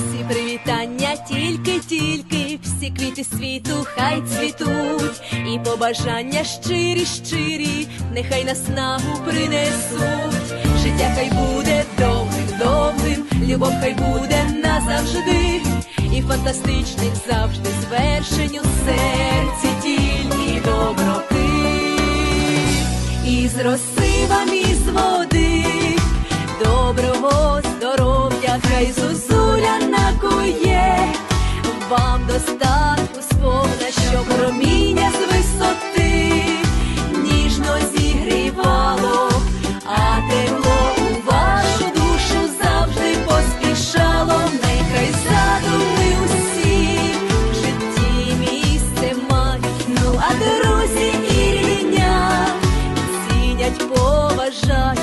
всі привітання, тільки-тільки, всі квіти світу хай цвітуть, і побажання щирі, щирі, нехай на снагу принесуть. Життя хай буде довгим, довгим, любов хай буде назавжди, і фантастичних завжди звершень у серці тільки доброти. Із роси вам із води, доброго здоров'я, хай достатку сповна, що проміння з висоти, ніжно зігрівало, а тепло у вашу душу завжди поспішало, нехай задуми усі в житті місце мають, ну а друзі і рівня цінять, поважають.